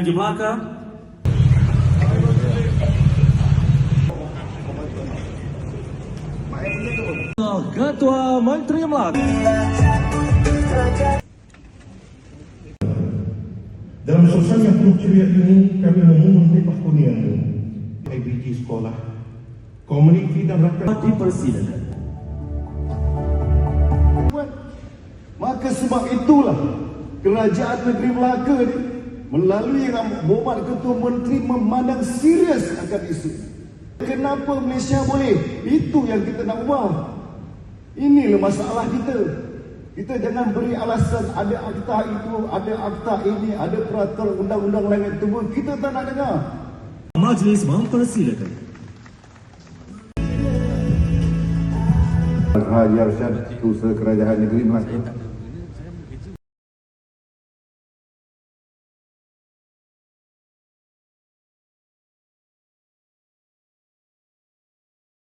Negeri Melaka Ketua Menteri Melaka Dalam suasana yang penuh ceria ini, kami memohon limpah kurniamu. IBG sekolah, komuniti dan rakyat dipersilakan. Maka sebab itulah kerajaan negeri Melaka ni melalui Muhammad Ketua Menteri memandang serius akan isu. Kenapa Malaysia boleh? Itu yang kita nak ubah. Inilah masalah kita. Kita jangan beri alasan ada akta itu, ada akta ini, ada peraturan undang-undang lain tunggu. Kita tak nak dengar. Majlis mempersilakan. Haji Arsyad Usaha Kerajaan Negeri Melaka